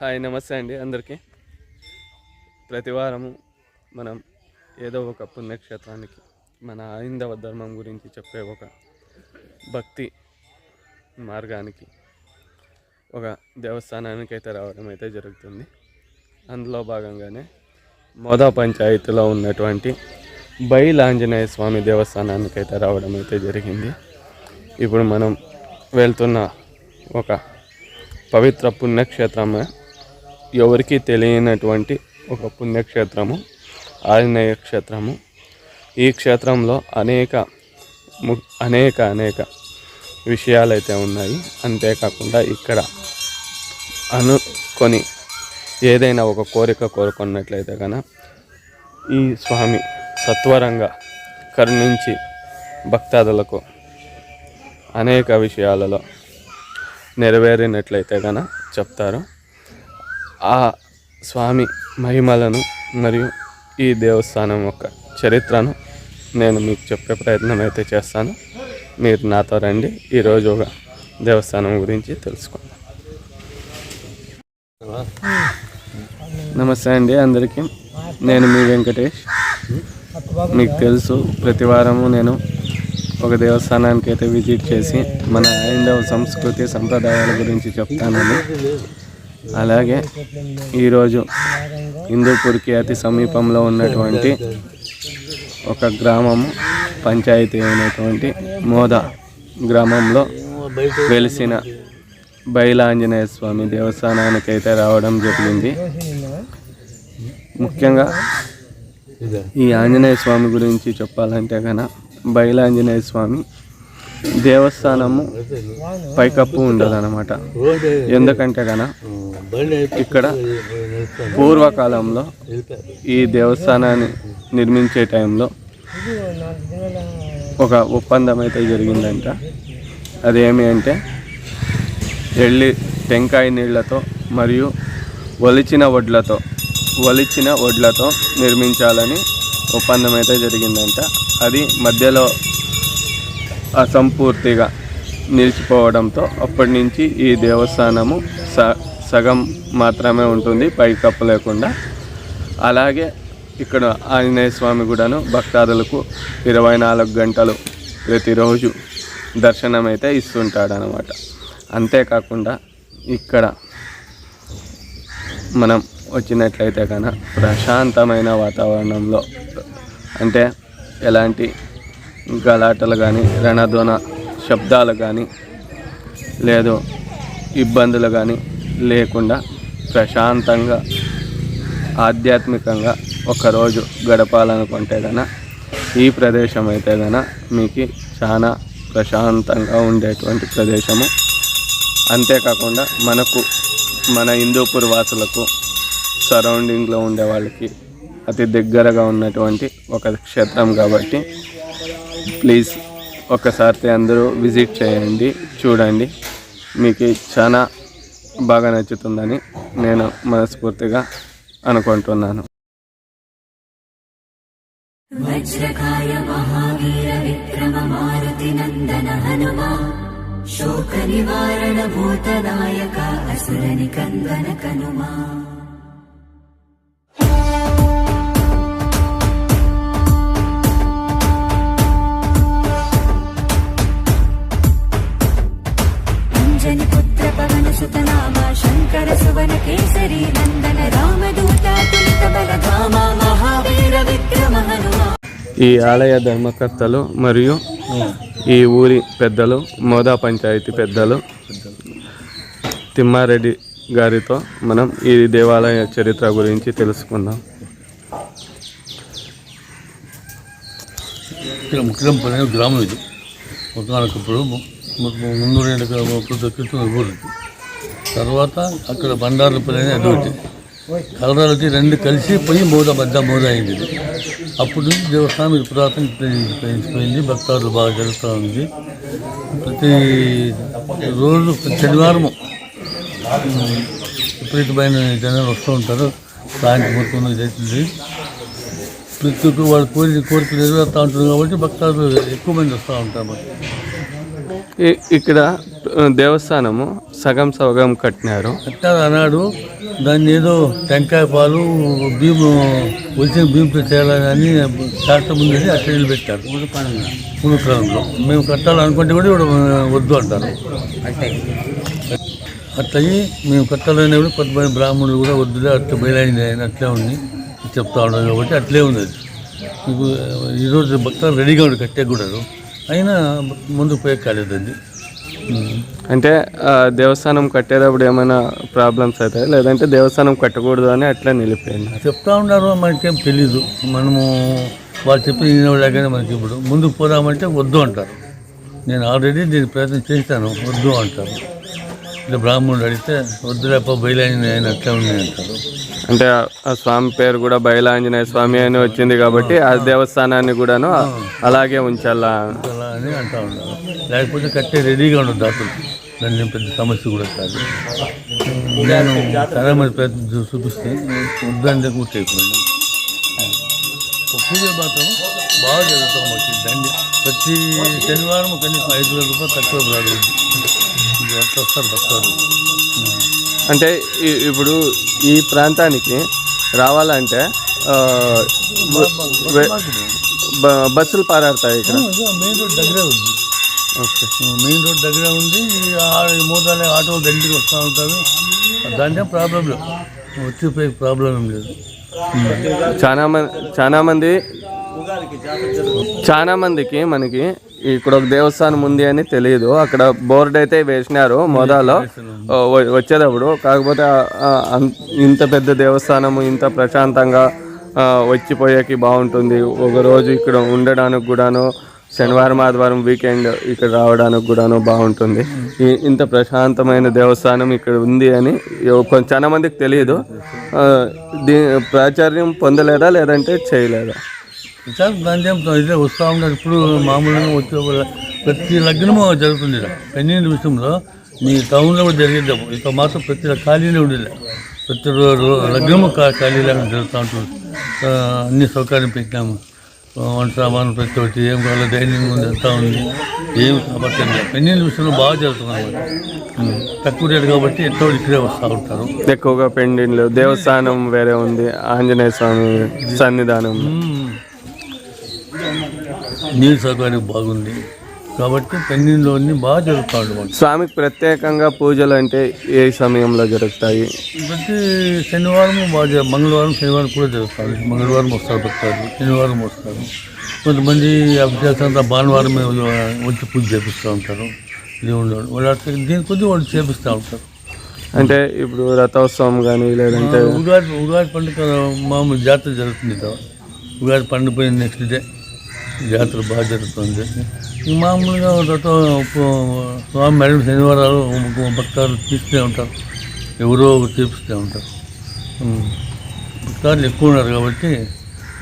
Hi నమస్తే అండి అందరికీ. ప్రతి వారము మనం ఏదో ఒక పుణ్యక్షేత్రానికి మన హైందవ ధర్మం గురించి చెప్పే ఒక భక్తి మార్గానికి ఒక దేవస్థానానికి అయితే రావడం అయితే జరుగుతుంది. అందులో భాగంగానే మోదా పంచాయతీలో ఉన్నటువంటి బైల్ ఆంజనేయ స్వామి దేవస్థానానికి అయితే రావడం అయితే జరిగింది. ఇప్పుడు మనం వెళ్తున్న ఒక పవిత్ర పుణ్యక్షేత్రమే ఎవరికి తెలియనటువంటి ఒక పుణ్యక్షేత్రము ఆంజనేయ క్షేత్రము. ఈ క్షేత్రంలో అనేక ము- అనేక అనేక విషయాలు అయితే ఉన్నాయి. అంతేకాకుండా ఇక్కడ అనుకొని ఏదైనా ఒక కోరిక కోరుకున్నట్లయితే కన ఈ స్వామి సత్వరంగా కరుణించి భక్తాదులకు అనేక విషయాలలో నెరవేరినట్లయితే కన చెప్తారు. ఆ స్వామి మహిమలను మరియు ఈ దేవస్థానం యొక్క చరిత్రను నేను మీకు చెప్పే ప్రయత్నం అయితే చేస్తాను. మీరు నాతో రండి. ఈరోజు ఒక దేవస్థానం గురించి తెలుసుకుందాం. నమస్తే అండి అందరికీ. నేను మీ వెంకటేష్. మీకు తెలుసు ప్రతి వారము నేను ఒక దేవస్థానానికి అయితే విజిట్ చేసి మన హైందవ సంస్కృతి సంప్రదాయాల గురించి చెప్తానని. అలాగే ఈరోజు హిందూపూర్కి అతి సమీపంలో ఉన్నటువంటి ఒక గ్రామము పంచాయతీ అయినటువంటి మోద గ్రామంలో వెలిసిన బైలాంజనేయ స్వామి దేవస్థానానికి అయితే రావడం జరిగింది. ముఖ్యంగా ఈ ఆంజనేయ స్వామి గురించి చెప్పాలంటే కన బయలాంజనేయ స్వామి దేవస్థానము పైకప్పు ఉండదన్నమాట. ఎందుకంటే కన ఇక్కడ పూర్వకాలంలో ఈ దేవస్థానాన్ని నిర్మించే టైంలో ఒక ఒప్పందం అయితే జరిగిందంట. అదేమి అంటే ఎళ్ళి టెంకాయ నీళ్ళతో మరియు ఒలిచిన వడ్లతో ఒలిచిన వడ్లతో నిర్మించాలని ఒప్పందం అయితే జరిగిందంట. అది మధ్యలో అసంపూర్తిగా నిలిచిపోవడంతో అప్పటి నుంచి ఈ దేవస్థానము స సగం మాత్రమే ఉంటుంది పైకప్పు లేకుండా. అలాగే ఇక్కడ ఆంజనేయ స్వామి కూడాను భక్తాదులకు ఇరవై నాలుగు గంటలు ప్రతిరోజు దర్శనం అయితే ఇస్తుంటాడనమాట అంతేకాకుండా ఇక్కడ మనం వచ్చినట్లయితే కనుక ప్రశాంతమైన వాతావరణంలో అంటే ఎలాంటి గలాటలు కానీ రణధ్వన శబ్దాలు కానీ లేదు ఇబ్బందులు కానీ లేకుండా ప్రశాంతంగా ఆధ్యాత్మికంగా ఒకరోజు గడపాలనుకుంటే గన ఈ ప్రదేశం అయితే గన మీకు చాలా ప్రశాంతంగా ఉండేటువంటి ప్రదేశము. అంతేకాకుండా మనకు మన హిందూపూర్ వాసులకు సరౌండింగ్లో ఉండే వాళ్ళకి అతి దగ్గరగా ఉన్నటువంటి ఒక క్షేత్రం కాబట్టి ప్లీజ్ ఒకసారి అందరూ విజిట్ చేయండి చూడండి. మీకు చాలా బాగా నచ్చుతుందని నేను మనస్ఫూర్తిగా అనుకుంటున్నాను. వజ్రకాయ మహావీర విక్రమ మారుతి నందన హనుమా శోక నివారణ భూతనాయక అసురని కందన కనుమా. ఈ ఆలయ ధర్మకర్తలు మరియు ఈ ఊరి పెద్దలు మోదా పంచాయతీ పెద్దలు తిమ్మారెడ్డి గారితో మనం ఈ దేవాలయ చరిత్ర గురించి తెలుసుకుందాం. ఇక్కడ ముఖ్యం గ్రామం ఇది. ముందు రెండు దగ్గర ఊరు తర్వాత అక్కడ బండారుపల్లి అని అది ఒకటి రెండు కలిసి పోయి మోద మధ్య మోద అయింది అప్పుడు నుంచి దేవస్థానం ఇది పురాతన పెంచిపోయింది భక్తాదులు బాగా జరుగుతూ ఉంది. ప్రతి రోజు ప్రతి శనివారము విపరీతమైన జనాలు వస్తూ ఉంటారు. సాయంత్రం మొత్తం జరుగుతుంది ప్రతి ఒక్కరు వాళ్ళు కోరిక కోరికలు నెరవేరుతూ ఉంటుంది కాబట్టి భక్తాదులు ఎక్కువ మంది వస్తూ ఉంటారు. ఇక్కడ దేవస్థానము సగం సగం కట్టినారు. అట్లా అన్నాడు దాన్ని ఏదో టెంకాయ పాలు భీము వచ్చిన భీముతో చేయాలని శాస్త్రం ఉందని అట్లా నిలబెట్టారు. మునుకాలంలో మేము కట్టాలనుకుంటే కూడా ఇప్పుడు వద్దు అంటారు. అట్లయి మేము కట్టాలని కూడా కొంతమంది బ్రాహ్మణులు కూడా వద్దులే అట్లా బయలైంది అని అట్లే ఉంది. చెప్తా ఉండదు కాబట్టి అట్లే ఉంది. అది ఈరోజు భక్తులు రెడీగా ఉండి కట్టే కూడా అయినా ముందుకు పోయే కాలేదు అది. ఉం. అంటే దేవస్థానం కట్టేటప్పుడు ఏమైనా ప్రాబ్లమ్స్ అవుతాయి? లేదంటే దేవస్థానం కట్టకూడదు అని అట్లా నిలిపోయింది చెప్తా ఉన్నారు మనకేం తెలీదు. మనము వాళ్ళు చెప్పి వినేవాళ్ళగానే మనకి ఇప్పుడు ముందుకు పోదామంటే వద్దు అంటారు. నేను ఆల్రెడీ దీని ప్రయత్నం చేశాను వద్దు అంటారు. ఇట్లా బ్రాహ్మణుడు అడిగితే వద్దులేప బయలైన ఆయన అట్లా ఉంది అంటారు. అంటే ఆ- స్వామి పేరు కూడా బయలాంజనేయ స్వామి అని వచ్చింది కాబట్టి ఆ దేవస్థానాన్ని కూడాను అలాగే ఉంచాలా? అని అంటా ఉన్నారు. లేకపోతే కట్టే రెడీగా ఉండదు దాతలు దాన్ని ఏం పెద్ద సమస్య కూడా కాదు. నేను చాలా మంది ప్రయత్నం చూపిస్తే వద్దంటే కూర్చోయిపోయింది పూజలు మాత్రం బాగా జరుగుతాం మాకు దండి ప్రతి శనివారం కనీసం ఐదు వేల రూపాయలు తక్కువ ఎంత వస్తారు భక్తులు అంటే ఇప్పుడు ఈ ప్రాంతానికి రావాలంటే బస్సులు పారాడతాయి ఇక్కడ? మెయిన్ రోడ్ దగ్గరే ఉంది. ఓకే. మెయిన్ రోడ్ దగ్గరే ఉంది. మూదాలే ఆటోలు దండికి వస్తూ ఉంటారు దాంట్లో ప్రాబ్లం లేదు. వచ్చిపోయే ప్రాబ్లం లేదు. చాలా మంది చాలా మంది చాలా మందికి మనకి ఇక్కడ ఒక దేవస్థానం ఉంది అని తెలియదు అక్కడ బోర్డు అయితే వేసినారు మోదాలో. వచ్చేటప్పుడు. కాకపోతే ఇంత పెద్ద దేవస్థానము ఇంత ప్రశాంతంగా వచ్చిపోయేకి బాగుంటుంది. ఒకరోజు ఇక్కడ ఉండడానికి కూడాను శనివారం ఆదివారం వీకెండ్ ఇక్కడ రావడానికి కూడాను బాగుంటుంది. ఇంత ప్రశాంతమైన దేవస్థానం ఇక్కడ ఉంది అని ఎవ- చాలా మందికి తెలియదు. దీ ప్రాచుర్యం పొందలేదా లేదంటే చేయలేదా? సార్ దాని ఇదే వస్తూ ఉంటారు ఇప్పుడు మామూలుగా వచ్చే ప్రతి లగ్నము జరుగుతుంది. పెళ్ళి విషయంలో మీ టౌన్లో కూడా జరిగేది ఇక మాత్రం ప్రతి ఖాళీనే ఉండేది ప్రతి రో- రో- లగ్నము ఖాళీ లేకుండా జరుగుతూ ఉంటుంది. అన్ని సౌకర్యం పెట్టినాము. వంట సామాను ప్రతి ఒక్కటి ఏం కావాలో డైనింగ్ ఉంది అంతా ఉంది. ఏం కాబట్టి పెళ్ళిళ్ళ విషయంలో బాగా జరుగుతుంది తక్కువ రేటు కాబట్టి ఎట్టో ఇక్కడే వస్తూ ఉంటారు. ఎక్కువగా పెండింగ్లు దేవస్థానం వేరే ఉంది ఆంజనేయ స్వామి సన్నిధానం. నీరు సౌకర్యం బాగుంది. కాబట్టి అన్ని బాగా జరుగుతాడు మాకు స్వామికి ప్రత్యేకంగా పూజలు అంటే ఏ సమయంలో జరుగుతాయి? ప్రతి శనివారం బాగా మంగళవారం శనివారం కూడా జరుగుతారు మంగళవారం వస్తారు భక్తారు శనివారం వస్తారు. కొంతమంది అభిషేకంతా భానువారం వచ్చి పూజ చేపిస్తూ ఉంటారు. దేవుళ్ళు వాళ్ళు దీని కొద్ది వాళ్ళు చేపిస్తూ ఉంటారు. అంటే ఇప్పుడు రథోత్సవం కానీ లేదంటే ఉగాది ఉగాది పండుగ మామూలు జాతర జరుగుతుంది ఉగాది పండుగ పోయిన నెక్స్ట్ డే జాతర బాగా జరుగుతుంది. మామూలుగా స్వామి మేడం శనివారాలు భక్తాలు తీస్తూ ఉంటారు. ఎవరో ఒకరు చేపిస్తూ ఉంటారు. భక్తాలు ఎక్కువ ఉన్నారు కాబట్టి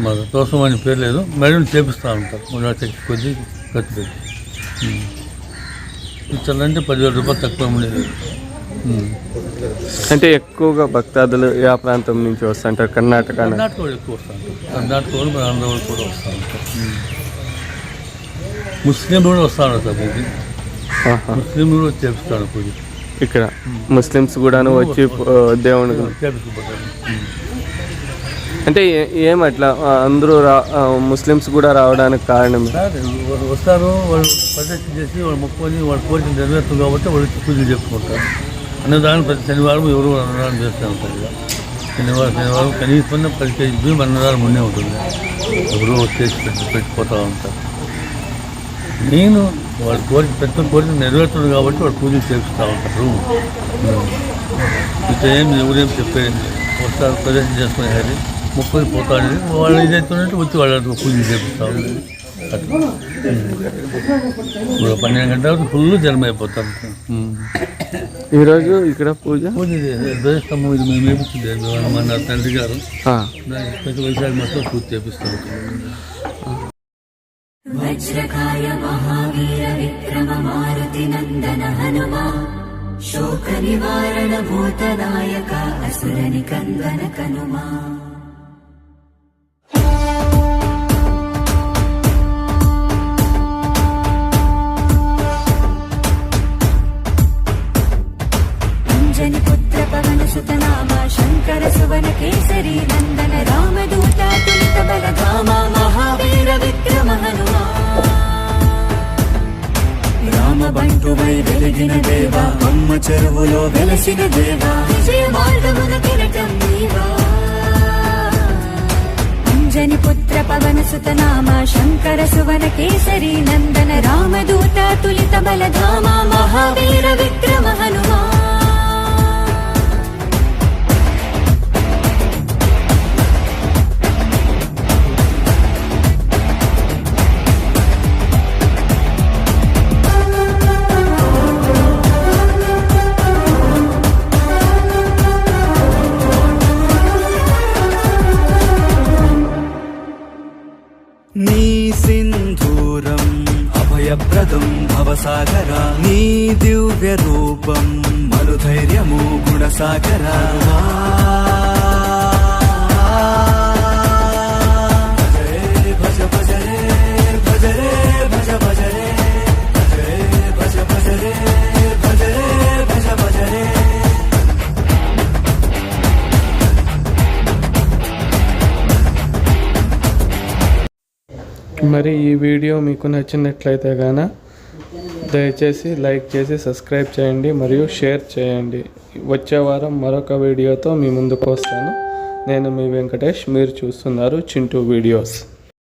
మా రథోత్సవం అని పేరు లేదు. మేడం చేపిస్తూ ఉంటారు. ఉన్న శక్తి కొద్ది ఖర్చు పెట్టి ఉం. ఇచ్చారంటే పదివేల రూపాయలు తక్కువ ఉండేది. అంటే ఎక్కువగా భక్తాదులు ఆ ప్రాంతం నుంచి వస్తుంటారు? కర్ణాటక కర్ణాటక వాళ్ళు ఎక్కువ వస్తూ ఉంటారు. కర్ణాటక వాళ్ళు ఆంధ్ర వాళ్ళు కూడా వస్తూ ఉంటారు. ముస్లింలు కూడా వస్తూ ఉంటారు సార్ ఆహా. ముస్లింలు కూడా చేపిస్తాడు పూజ. ఇక్కడ ముస్లిమ్స్ కూడాను వచ్చి దేవుని చేపించుకుంటారు అంటే ఏ- అట్లా అందరూ రా ముస్లిమ్స్ కూడా రావడానికి కారణం? వస్తారు వాళ్ళు ప్రదక్షిణ చేసి వాళ్ళు మొక్కుకొని వాళ్ళ కోరిక నెరవేరుతుంది కాబట్టి వాళ్ళు వచ్చి పూజలు చేసుకుంటారు. అన్నదానం ప్రతి శనివారం ఎవరు అన్నదానం చేస్తూ ఉంటారు శనివారం శనివారం కనీసం పది కేజీ బియ్యం అన్నదానం ఉండే ఉంటుంది. ఎవరో వచ్చేసి పెట్టి పెట్టిపోతూ ఉంటారు. నేను వాళ్ళ కోరిక పెద్ద కోరిక నెరవేరుతుంది కాబట్టి వాళ్ళు పూజలు చేపిస్తూ ఉంటారు. ఇక ఏం ఎవరేం చెప్పేది. వస్తారు ప్రదర్శన చేసుకునే అది ముప్పై పోతాడు. వాళ్ళు ఇదైతున్నట్టు వచ్చి వాళ్ళకి పూజలు చేపిస్తూ ఉంటారు. ఇప్పుడు పన్నెండు గంటల వరకు ఫుల్ జనం అయిపోతారు. ఈరోజు ఇక్కడ పూజ? పూజ ధ్వజస్తంభం ఇది మేము వేపించింది. మన తండ్రి గారు. దానికి ప్రతి వైశాఖ మాసం పూజ చేపిస్తాం वज्रकाय महावीर विक्रम मारुति नन्दन हनुमा शोकनिवारण भूतनायक असुरनिकन्दन कनुमा पुत्र पवन सुतनामा शङ्कर सुवन केसरी नन्दन रामदूता तुलित बलधामा महावीर विक्रम हनुमा బంటువై వెలిగిన దేవా అమ్మ చెరువులో వెలసిన దేవా. విజయ మార్గమున కిరటం నీవా అంజని పుత్ర పవన సుత నామ శంకర సువన కేసరి నందన రామదూత తులిత బలధామ మహావీర విక్రమ హనుమా సింధూరం. అభయప్రదం భవసాగర. నీ దివ్య రూపం మనుధైర్యము గుణసాగర. మరి ఈ వీడియో మీకు నచ్చినట్లయితే గాన దయచేసి లైక్ చేసి సబ్స్క్రైబ్ చేయండి మరియు షేర్ చేయండి. వచ్చే వారం మరొక వీడియోతో మీ ముందుకు వస్తాను. నేను మీ వెంకటేష్ మీరు చూస్తున్నారు చింటూ వీడియోస్.